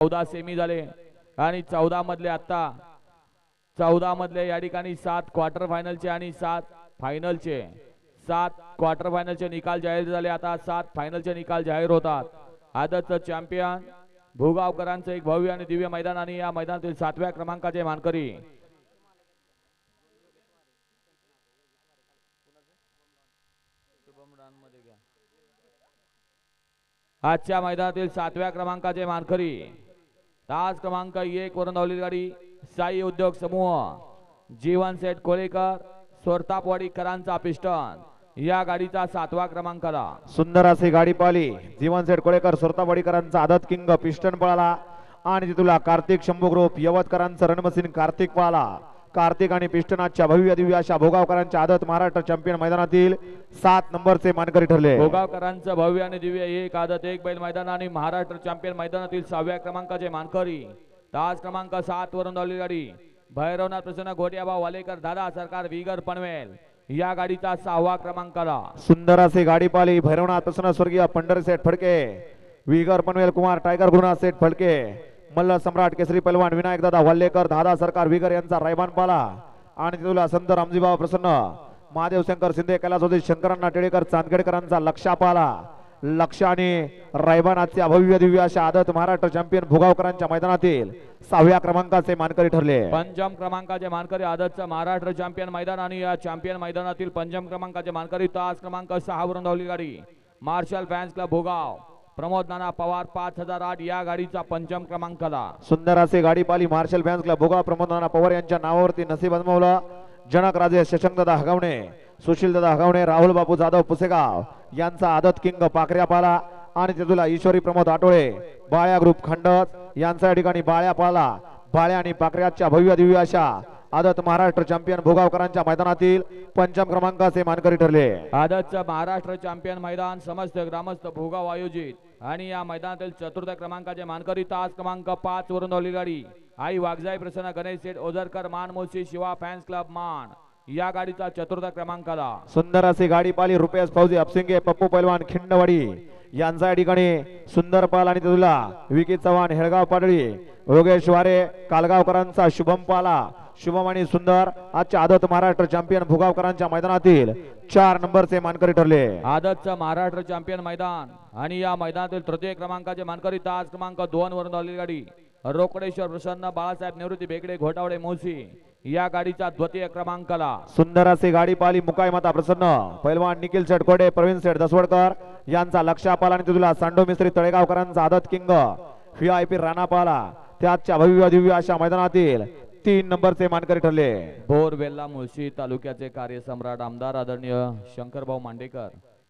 चौदा सेमी झाले. आणि चौदा मधले आता चौदा मधले या ठिकाणी सात क्वार्टर फायनलचे आणि सात फायनलचे सात क्वार्टर फायनलचे निकाल जाहीर झाले. आता सात फायनलचे निकाल जाहीर होतात. आदतचं चॅम्पियन भूगावकरांचं एक भव्य आणि दिव्य मैदान आणि या मैदानातील सातव्या क्रमांकाचे मानकरी. आजच्या मैदानातील सातव्या क्रमांकाचे मानकरी. तास क्रमांक एक वरून धावलेली गाडी साई उद्योग समूह. जीवन सेठ कोळेकर सोरतापवाडीकरांचा पिस्टन. या गाडीचा सातवा क्रमांक आला सुंदर अशी गाडी पाहिली. जीवन सेठ कोळेकर सुरतावाडीकरांचा आदत किंग पिस्टन पळाला. आणि तिथूला कार्तिक शंभू ग्रुप यवतकरांचा रणमसीन कार्तिक पळाला. कार्तिक आणि पिस्टनाच्या भव्य दिव्य अशा भोगावकरांच्या आदत महाराष्ट्र चॅम्पियन मैदानातील सात नंबरचे मानकरी ठरले. भोगावकरांचं भव्य आणि दिव्य एक आदत एक बैल मैदान आणि महाराष्ट्र चॅम्पियन मैदानातील सहाव्या क्रमांकाचे मानकरी. तास क्रमांक सात वरून धावलेली गाडी. भैरवनाथ प्रसन्न घोटियाबा वालेकर दादा सरकार विगर पनवेल या गाडीचा सहावा क्रमांक आला सुंदर अशी गाडी पाहिली भैरवनाथ प्रसन्न स्वर्गीय पंढरी सेठ फडके. विगर पनवेल कुमार टायगर गुरुनाथ सेठ फडके. मल्ल सम्राट केसरी पैलवान विनायक दादा वल्लेकर दादा सरकार विगर यांचा रायबान पाला आणि तुला संत रामजीबाबा प्रसन्न. महादेव शंकर शिंदे कैलासोदी शंकरांना टेळेकर चांदगडकरांचा लक्षा पाला लक्ष आणि रायबानाचे भव्य दिव्य अशा आदत महाराष्ट्र चॅम्पियन भुगावकरांच्या मैदानातील सहाव्या क्रमांकाचे मानकरी ठरले. पंचम क्रमांकाचे मानकरी आदतचा महाराष्ट्र चॅम्पियन मैदान आणि या चॅम्पियन मैदानातील पंचम क्रमांकाचे मानकरी तास क्रमांक सहा वरून धावली गाडी. Marshal fans club Bhogaon. Pramod Nana Pawar पाच हजार आठ या गाडीचा पंचम क्रमांकला. सुंदर असे गाडी पाली मार्शल फॅन्स क्लब. भोगा प्रमोद नाना पवार यांच्या नावावरती नसीब अजमावला. जनक राजे शशांक दादा हगावणे सुशील दादा हगावणे राहुल बापू जाधव पुसेगाव यांचा आदत किंग पाकऱ्या पाला आणि तिथूला ईश्वरी प्रमोद आटोळे बाळ्या ग्रुप खंडत यांचा या ठिकाणी बाळ्या पाला बाळ्या आणि पाकऱ्याच्या भव्य दिव्य अशा आदत महाराष्ट्र चॅम्पियन भोगावकरांच्या मैदानातील पंचम क्रमांकाचे मानकरी ठरले. आदतचं महाराष्ट्र चॅम्पियन मैदान समस्त ग्रामस्थ भोगाव आयोजित. आणि या मैदानातील चतुर्थ क्रमांकाचे मानकरी तास क्रमांक पाच वरून धावली गाडी. आई वागजाई प्रसन्न गणेश सेठ ओझरकर मान मोशी शिवा फॅन्स क्लब मान. या गाडीचा चतुर्थ क्रमांक आला सुंदर अशी गाडी पाली रुपेश फौजी अपसिंगे पप्पू पैलवान खिंडवाडी. यांचा या ठिकाणी सुंदर पाल आणि तुला विकी चव्हाण हेळगाव पाडळी योगेश वारे कालगावकरांचा शुभम पाला. शुभम आणि सुंदर आजच्या आदत महाराष्ट्र चॅम्पियन भुगावकरांच्या मैदानातील चार नंबरचे मानकरी ठरले. आदतचं महाराष्ट्र चॅम्पियन मैदान आणि या मैदानातील तृतीय क्रमांकाचे मानकरी तास क्रमांक दोन वरून धावलेली गाडी. रोकडेश्वर प्रसन्न बाळासाहेब निवृत्ती बेगडे घोटावडे मोसी या गाडीचा द्वितीय क्रमांक आला सुंदर अशी गाडी पाली मुकाई माता प्रसन्न पैलवान निखिल शेठ कोडे प्रवीण शेठ दसवडकर यांचा लक्षा पाला आणि तुला सांडो मिस्त्री तळेगावकरांचा आदत king V I P Rana पाला त्याच्या भव्य दिव्य अशा मैदानातील तीन नंबरचे मानकरी ठरले. बोरवेल्ला मुळशी तालुक्याचे कार्यसम्राट आमदार आदरणीय शंकरभाऊ मांडेकर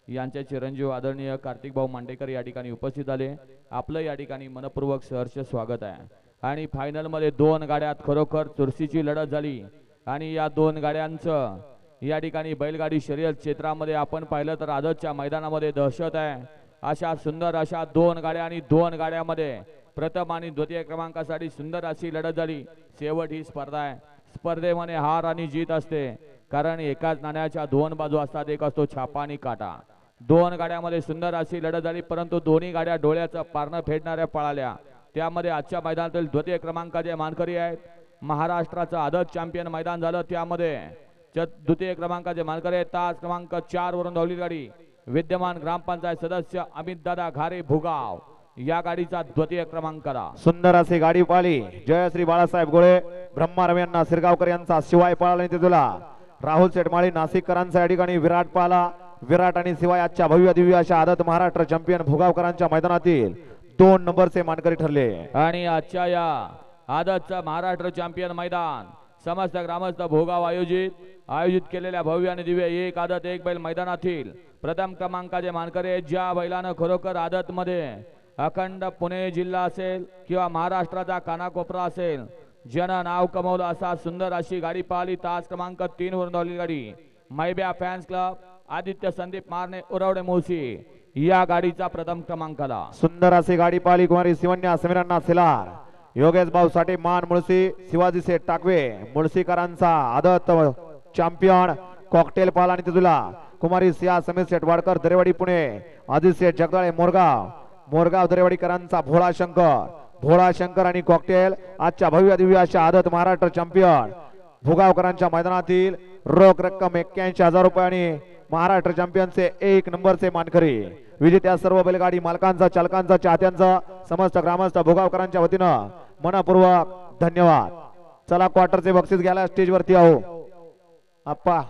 यांचे चिरंजीव आदरणीय कार्तिकभाऊ मांडेकर या ठिकाणी उपस्थित झाले. आपलं या ठिकाणी मनपूर्वक सहर्ष स्वागत आहे. आणि फायनलमध्ये दोन गाड्यात खरोखर चुरशीची लढत झाली. आणि या दोन गाड्यांचं या ठिकाणी बैलगाडी शर्यत क्षेत्रामध्ये आपण पाहिलं तर आदतच्या मैदानामध्ये दहशत आहे. अशा सुंदर अशा दोन गाड्या आणि दोन गाड्यामध्ये प्रथम आणि द्वितीय क्रमांकासाठी सुंदर अशी लढत झाली. शेवट ही स्पर्धा आहे. स्पर्धेमध्ये हार आणि जीत असते. कारण एकाच नाण्याच्या दोन बाजू असतात. एक असतो छापा आणि काटा. दोन गाड्यामध्ये सुंदर अशी लढत झाली परंतु दोन्ही गाड्या डोळ्याचं पारणं फेडणाऱ्या पळाल्या. त्यामध्ये आजच्या मैदानातील द्वितीय क्रमांकाचे मानकरी आहेत. महाराष्ट्राचं आदत चॅम्पियन मैदान झालं त्यामध्ये. च- द्वितीय क्रमांकाचे मानकरी आहेत. तास क्रमांक चार वरून धावली गाडी. विद्यमान ग्रामपंचायत सदस्य अमित दादा घारे भुगाव. या गाडीचा द्वितीय क्रमांक आला सुंदर अशी गाडी पाली जयश्री बाळासाहेब गोळे ब्रह्मा रवी यांना सिरगावकर यांचा शिवाय पाळला आणि तुला. राहुल शेटमाळी नाशिककरांचा या ठिकाणी विराट पाला. विराट आणि शिवाय आजच्या भव्य दिव्य अशा आदत महाराष्ट्र चॅम्पियन भोगावकरांच्या मैदानातील दोन नंबरचे मानकरी ठरले. आणि आजच्या या आदतचं महाराष्ट्र चॅम्पियन मैदान समस्त ग्रामस्थ भोगाव आयोजित आयोजित केलेल्या भव्य आणि दिव्य एक आदत एक बैल मैदानातील प्रथम क्रमांकाचे मानकरी आहेत. ज्या बैलानं खरोखर आदत मध्ये अखंड पुणे जिल्हा असेल किंवा महाराष्ट्राचा कानाकोपरा असेल ज्यानं नाव कमवलं असा सुंदर अशी गाडी पाहिली तास क्रमांक तीन वरून धावलेली गाडी. मैब्या फॅन्स क्लब आदित्य संदीप मारणे उरवडे मोशी या गाडीचा प्रथम क्रमांक आला सुंदर अशी गाडी पाहिली कुमारी शिवन्या समीरांना सिलार. योगेश भाऊ साठी मान मुळशी शिवाजी सेठ टाकवे मुळशीकरांचा आदत चॅम्पियन कॉकटेल पाल आणि तुला कुमारी सिया समीर शेठ वाडकर दरेवाडी पुणे आदित्य जगदाळे मोरगाव. मोरगाव दरेवाडीकरांचा भोळा शंकर. भोळा शंकर आणि कॉकटेल आजच्या भव्य दिव्य अशा आदत महाराष्ट्र चॅम्पियन भुगावकरांच्या मैदानातील रोख रक्कम एक्क्याऐंशी हजार रुपये आणि महाराष्ट्र चॅम्पियनचे एक नंबरचे मानकरी. विजेत्या सर्व बैलगाडी मालकांचा चालकांचा चाहत्यांचा समस्त ग्रामस्थ भोगावकरांच्या वतीनं मनपूर्वक धन्यवाद. चला क्वार्टरचे बक्षीस घ्यायला स्टेजवरती आहो. आप्पा